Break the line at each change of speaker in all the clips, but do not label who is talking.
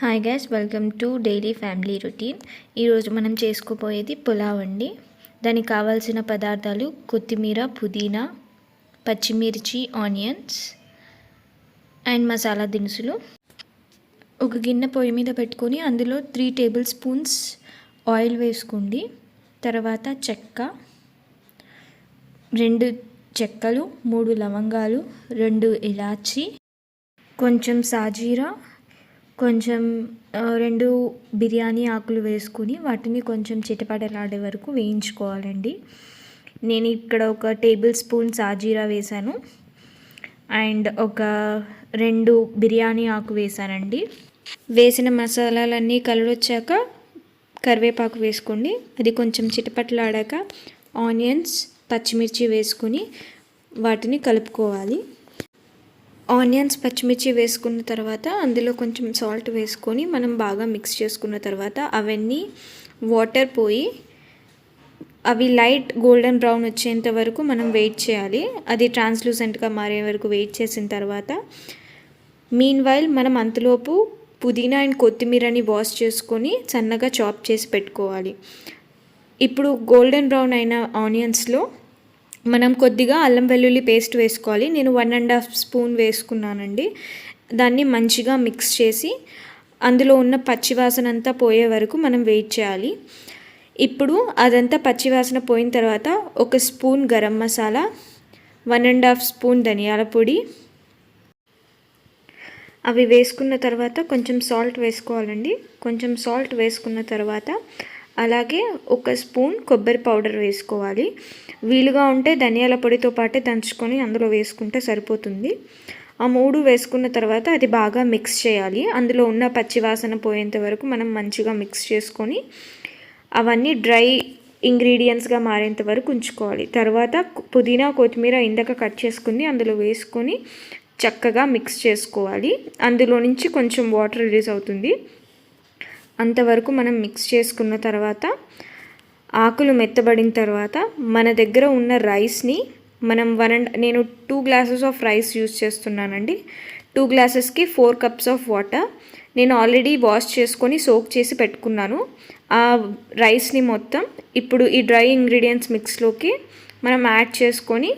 Hi guys welcome to daily family routine ఈరోజు మనం చేసుకోబోయేది పులావ్ అండి. దానికి కావాల్సిన పదార్థాలు కొత్తిమీర పుదీనా పచ్చిమిర్చి ఆనియన్స్ అండ్ మసాలా దినుసులు. ఒక గిన్నె పొయ్యి మీద పెట్టుకొని అందులో త్రీ టేబుల్ స్పూన్స్ ఆయిల్ వేసుకోండి. తర్వాత చెక్క రెండు చెక్కలు మూడు లవంగాలు రెండు ఇలాచి కొంచెం సాజీరా కొంచెం రెండు బిర్యానీ ఆకులు వేసుకుని వాటిని కొంచెం చిటపటలాడే వరకు వేయించుకోవాలండి. నేను ఇక్కడ ఒక టేబుల్ స్పూన్ సాజీరా వేశాను. అండ్ ఒక రెండు బిర్యానీ ఆకు వేసానండి వేసిన మసాలాలన్నీ కలరొచ్చాక కరివేపాకు వేసుకోండి. అది కొంచెం చిటపట్లాడాక ఆనియన్స్ పచ్చిమిర్చి వేసుకొని వాటిని కలుపుకోవాలి. ఆనియన్స్ పచ్చిమిర్చి వేసుకున్న తర్వాత అందులో కొంచెం సాల్ట్ వేసుకొని మనం బాగా మిక్స్ చేసుకున్న తర్వాత అవన్నీ వాటర్ పోయి అవి లైట్ గోల్డెన్ బ్రౌన్ వచ్చేంత వరకు మనం వెయిట్ చేయాలి. అది ట్రాన్స్లూసెంట్గా మారే వరకు వెయిట్ చేసిన తర్వాత మీన్ వైల్ మనం అంతలోపు పుదీనా అండ్ కొత్తిమీరని వాష్ చేసుకొని సన్నగా చాప్ చేసి పెట్టుకోవాలి. ఇప్పుడు గోల్డెన్ బ్రౌన్ అయిన ఆనియన్స్లో మనం కొద్దిగా అల్లం వెల్లుల్లి పేస్ట్ వేసుకోవాలి. నేను వన్ అండ్ హాఫ్ స్పూన్ వేసుకున్నానండి. దాన్ని మంచిగా మిక్స్ చేసి అందులో ఉన్న పచ్చివాసన అంతా పోయే వరకు మనం వెయిట్ చేయాలి. ఇప్పుడు అదంతా పచ్చివాసన పోయిన తర్వాత ఒక spoon garam masala one and half spoon ధనియాల పొడి. అవి వేసుకున్న తర్వాత కొంచెం సాల్ట్ వేసుకోవాలండి. కొంచెం సాల్ట్ వేసుకున్న తర్వాత అలాగే ఒక స్పూన్ కొబ్బరి పౌడర్ వేసుకోవాలి. వీలుగా ఉంటే ధనియాల పొడితో పాటే దంచుకొని అందులో వేసుకుంటే సరిపోతుంది. ఆ మూడు వేసుకున్న తర్వాత అది బాగా మిక్స్ చేయాలి. అందులో ఉన్న పచ్చివాసన పోయేంత వరకు మనం మంచిగా మిక్స్ చేసుకొని అవన్నీ డ్రై ఇంగ్రీడియంట్స్గా మారేంత వరకు ఉంచుకోవాలి. తర్వాత పుదీనా కొత్తిమీర ఇందాక కట్ చేసుకుని అందులో వేసుకొని చక్కగా మిక్స్ చేసుకోవాలి. అందులో నుంచి కొంచెం వాటర్ రిలీజ్ అవుతుంది. అంతవరకు మనం మిక్స్ చేసుకున్న తర్వాత ఆకులు మెత్తబడిన తర్వాత మన దగ్గర ఉన్న రైస్ని మనం వన్ అండ్ నేను two glasses of rice use చేస్తున్నానండి. టూ గ్లాసెస్కి ఫోర్ కప్స్ ఆఫ్ వాటర్ నేను ఆల్రెడీ వాష్ చేసుకొని సోక్ చేసి పెట్టుకున్నాను. ఆ రైస్ని మొత్తం ఇప్పుడు ఈ డ్రై ఇంగ్రీడియంట్స్ మిక్స్లోకి మనం యాడ్ చేసుకొని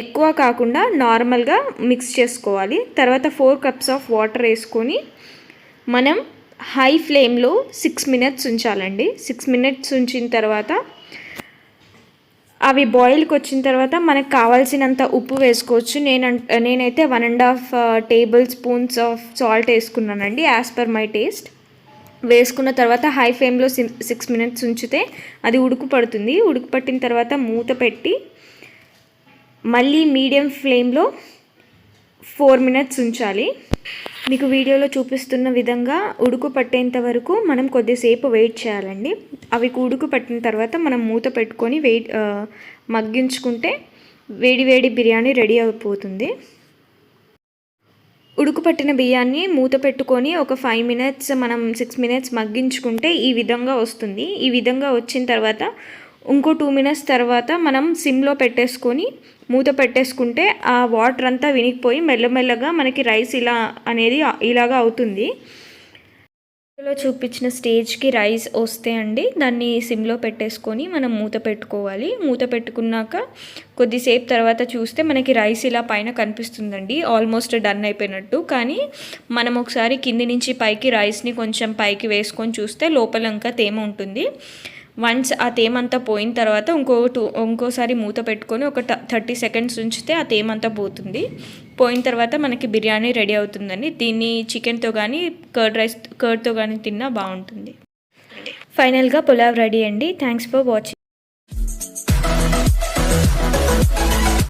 ఎక్కువ కాకుండా నార్మల్గా మిక్స్ చేసుకోవాలి. తర్వాత ఫోర్ కప్స్ ఆఫ్ వాటర్ వేసుకొని మనం హై ఫ్లేమ్లో సిక్స్ మినిట్స్ ఉంచాలండి. సిక్స్ మినిట్స్ ఉంచిన తర్వాత అవి బాయిల్కి వచ్చిన తర్వాత మనకు కావాల్సినంత ఉప్పు వేసుకోవచ్చు. నేను నేనైతే one and half tablespoons of salt వేసుకున్నానండి యాజ్ పర్ మై టేస్ట్. వేసుకున్న తర్వాత హై ఫ్లేమ్లో సిక్స్ మినిట్స్ ఉంచితే అది ఉడుకు పడుతుంది. ఉడుకు పట్టిన తర్వాత మూత పెట్టి మళ్ళీ మీడియం ఫ్లేమ్లో ఫోర్ మినిట్స్ ఉంచాలి. మీకు వీడియోలో చూపిస్తున్న విధంగా ఉడుకు పట్టేంత వరకు మనం కొద్దిసేపు వెయిట్ చేయాలండి. అవి ఉడుకు పట్టిన తర్వాత మనం మూత పెట్టుకొని వెయిట్ మగ్గించుకుంటే వేడి వేడి బిర్యానీ రెడీ అయిపోతుంది. ఉడుకు పట్టిన బియ్యాన్ని మూత పెట్టుకొని ఒక ఫైవ్ మినిట్స్ మనం సిక్స్ మినిట్స్ మగ్గించుకుంటే ఈ విధంగా వస్తుంది. ఈ విధంగా వచ్చిన తర్వాత ఇంకో టూ మినిట్స్ తర్వాత మనం సిమ్లో పెట్టేసుకొని మూత పెట్టేసుకుంటే ఆ వాటర్ అంతా వినిగిపోయి మెల్లమెల్లగా మనకి రైస్ ఇలా అనేది ఇలాగా అవుతుంది. వీడియోలో చూపించిన స్టేజ్కి రైస్ వస్తే అండి దాన్ని సిమ్లో పెట్టేసుకొని మనం మూత పెట్టుకోవాలి. మూత పెట్టుకున్నాక కొద్దిసేపు తర్వాత చూస్తే మనకి రైస్ ఇలా పైన కనిపిస్తుందండి ఆల్మోస్ట్ డన్ అయిపోయినట్టు. కానీ మనం ఒకసారి కింది నుంచి పైకి రైస్ని కొంచెం పైకి వేసుకొని చూస్తే లోపల ఇంకా తేమ ఉంటుంది. వన్స్ ఆ తేమంతా పోయిన తర్వాత ఇంకో టూ ఇంకోసారి మూత పెట్టుకొని ఒక థర్టీ సెకండ్స్ ఉంచితే ఆ తేమంతా పోతుంది. పోయిన తర్వాత మనకి బిర్యానీ రెడీ అవుతుందండి. దీన్ని చికెన్తో కానీ కర్డ్ రైస్ కర్డ్తో కానీ తిన్నా బాగుంటుంది. ఫైనల్గా పులావ్ రెడీ అండి. Thanks for watching